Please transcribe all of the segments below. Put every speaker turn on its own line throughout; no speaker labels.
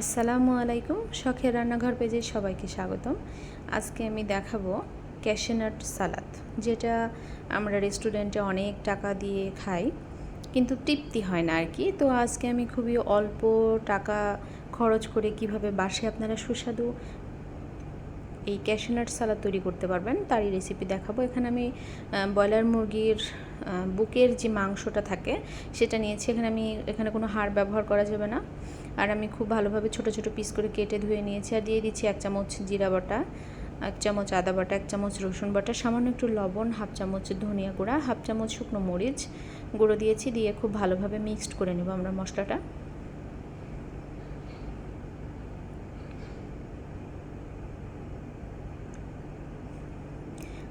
আসসালামু আলাইকুম, শখের রান্নাঘর পেজে সবাইকে স্বাগতম। আজকে আমি দেখাবো ক্যাশেনাট সালাদ যেটা আমরা রেস্টুরেন্টে অনেক টাকা দিয়ে খাই, কিন্তু তৃপ্তি হয় না আর কি তো আজকে আমি খুবই অল্প টাকা খরচ করে কীভাবে বাসে আপনারা সুস্বাদু এই ক্যাশনাট সালাদ তৈরি করতে পারবেন। তারই রেসিপি দেখাবো। এখানে আমি ব্রয়লার মুরগির বুকের যে মাংসটা থাকে, সেটা নিয়েছি। এখানে আমি, এখানে কোনো হাড় ব্যবহার করা যাবে না। আর আমি খুব ভালোভাবে ছোট ছোট পিস করে কেটে ধুয়ে নিয়েছি। আর দিয়ে দিচ্ছি এক চামচ জিরা বাটা, এক চামচ আদা বাটা, এক চামচ রসুন বাটা, সামান্য একটু লবণ, হাফ চামচ ধনিয়া গুঁড়া, হাফ চামচ শুকনো মরিচ গুঁড়ো দিয়েছি। দিয়ে খুব ভালোভাবে মিক্সড করে নেব আমরা মশলাটা।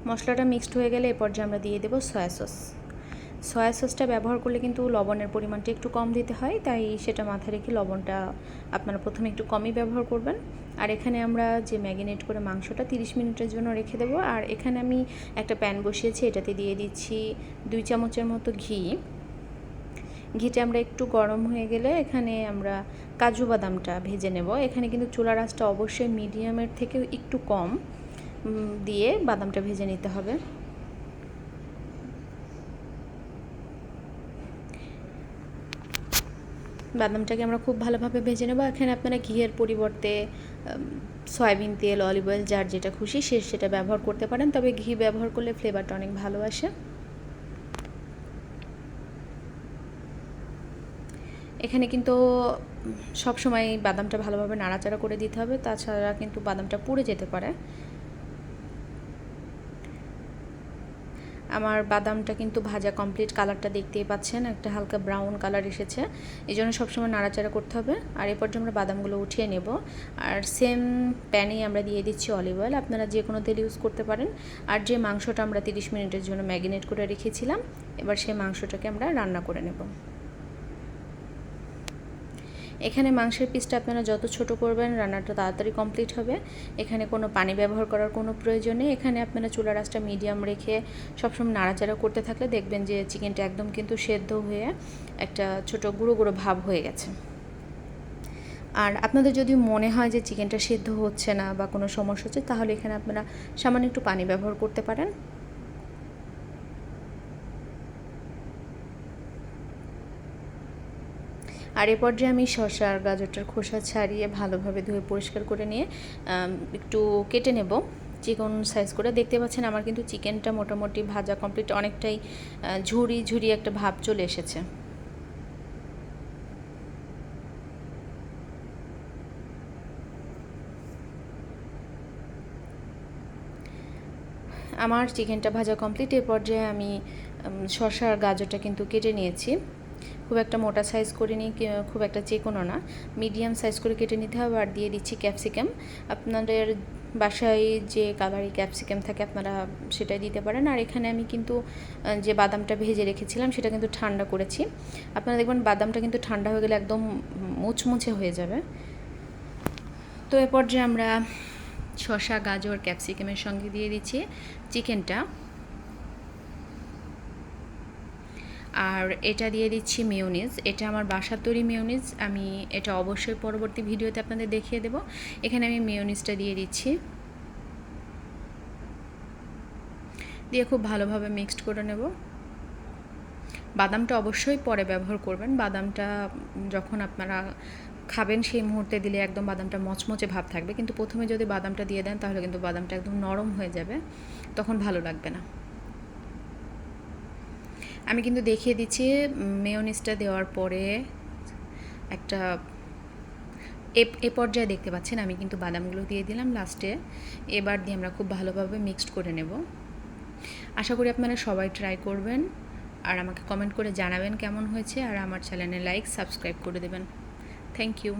মশলাটা মিক্সড হয়ে গেলে এ পর্যায়ে আমরা দিয়ে দেবো সয়া সস সয়া সসটা ব্যবহার করলে কিন্তু লবণের পরিমাণটা একটু কম দিতে হয়, তাই সেটা মাথায় রেখে লবণটা আপনারা প্রথমে একটু কমই ব্যবহার করবেন। আর এখানে আমরা যে ম্যাগিনেট করে মাংসটা 30 মিনিটের জন্য রেখে দেবো। আর এখানে আমি একটা প্যান বসিয়েছি, এটাতে দিয়ে দিচ্ছি দুই চামচের মতো ঘি। ঘিটা আমরা একটু গরম হয়ে গেলে এখানে আমরা কাজু বাদামটা ভেজে নেব। এখানে কিন্তু চুলা রাসটা অবশ্যই মিডিয়ামের থেকে একটু কম। দিয়ে বাদামটা ভেজে নিতে হবে। বাদামটাকে আমরা খুব ভালোভাবে ভেজে নেব। এখানে আপনারা ঘিয়ের পরিবর্তে সয়াবিন তেল অলিভ অয়েল যার যেটা খুশি সে সেটা ব্যবহার করতে পারেন। তবে ঘি ব্যবহার করলে ফ্লেভারটা অনেক ভালো আসে। এখানে কিন্তু সবসময় বাদামটা ভালোভাবে নাড়াচাড়া করে দিতে হবে। তাছাড়া কিন্তু বাদামটা পুড়ে যেতে পারে। আমার বাদামটা কিন্তু ভাজা কমপ্লিট কালারটা দেখতেই পাচ্ছেন, একটা হালকা ব্রাউন কালার এসেছে। এই জন্য সবসময় নাড়াচাড়া করতে হবে। আর এরপর যে আমরা বাদামগুলো উঠিয়ে নেব। আর সেম প্যানেই আমরা দিয়ে দিচ্ছি অলিভ অয়েল আপনারা যে কোনো তেল ইউজ করতে পারেন। আর যে মাংসটা আমরা তিরিশ মিনিটের জন্য ম্যাগিনেট করে রেখেছিলাম, এবার সেই মাংসটাকে আমরা রান্না করে নেব। এখানে মাংসের পিসটা আপনারা যত ছোট করবেন, রান্নাটা তাড়াতাড়ি কমপ্লিট হবে। এখানে কোনো পানি ব্যবহার করার কোনো প্রয়োজন নেই। এখানে আপনারা চুলা রাসটা মিডিয়াম রেখে সবসময় নাড়াচাড়া করতে থাকলে দেখবেন যে চিকেনটা একদম কিন্তু সেদ্ধ হয়ে একটা ছোট গুঁড়ো গুঁড়ো ভাব হয়ে গেছে। আর আপনাদের যদি মনে হয় যে চিকেনটা সেদ্ধ হচ্ছে না বা কোনো সমস্যা হচ্ছে, তাহলে এখানে আপনারা সামান্য একটু পানি ব্যবহার করতে পারেন। আর এ পর্যায়ে আমি শসা আর গাজরটার খোসা ছাড়িয়ে ভালোভাবে ধুয়ে পরিষ্কার করে নিয়ে একটু কেটে নেব। চিকন সাইজ করে। দেখতে পাচ্ছেন আমার কিন্তু চিকেনটা মোটামুটি ভাজা কমপ্লিট অনেকটাই ঝুড়ি ঝুড়ি একটা ভাব চলে এসেছে। আমার চিকেনটা ভাজা কমপ্লিট এ পর্যায়ে আমি শসা আর গাজরটা কিন্তু কেটে নিয়েছি। খুব একটা মোটা সাইজ করে নিই খুব একটা চেকোনো না। মিডিয়াম সাইজ করে কেটে নিতে হবে আর দিয়ে দিচ্ছি ক্যাপসিকাম আপনাদের বাসায় যে কালারি ক্যাপসিকাম থাকে আপনারা সেটাই দিতে পারেন। আর এখানে আমি কিন্তু যে বাদামটা ভেজে রেখেছিলাম সেটা কিন্তু ঠান্ডা করেছি। আপনারা দেখবেন বাদামটা কিন্তু ঠান্ডা হয়ে গেলে একদম মুচমুচে হয়ে যাবে। তো এ পর্যায়ে আমরা শসা, গাজর ক্যাপসিকামের সঙ্গে দিয়ে দিচ্ছি। চিকেনটা আর এটা দিয়ে দিচ্ছি মিউনিজ এটা আমার বাসার তৈরি মিউনিজ আমি এটা অবশ্যই পরবর্তী ভিডিওতে আপনাদের দেখিয়ে দেব। এখানে আমি মিউনিজটা দিয়ে দিচ্ছি। দিয়ে খুব ভালোভাবে মিক্সড করে নেব। বাদামটা অবশ্যই পরে ব্যবহার করবেন। বাদামটা যখন আপনারা খাবেন, সেই মুহূর্তে দিলে একদম বাদামটা মচমচে ভাব থাকবে। কিন্তু প্রথমে যদি বাদামটা দিয়ে দেন, তাহলে কিন্তু বাদামটা একদম নরম হয়ে যাবে। তখন ভালো লাগবে না। আমি কিন্তু দেখিয়ে দিচ্ছি মেয়নিসটা দেওয়ার পরে একটা, এ পর্যায়ে দেখতে পাচ্ছেন আমি কিন্তু বাদামগুলো দিয়ে দিলাম লাস্টে এবার দিয়ে আমরা খুব ভালোভাবে মিক্সড করে নেব। আশা করি আপনারা সবাই ট্রাই করবেন। আর আমাকে কমেন্ট করে জানাবেন কেমন হয়েছে। আর আমার চ্যানেলে লাইক সাবস্ক্রাইব করে দেবেন। Thank you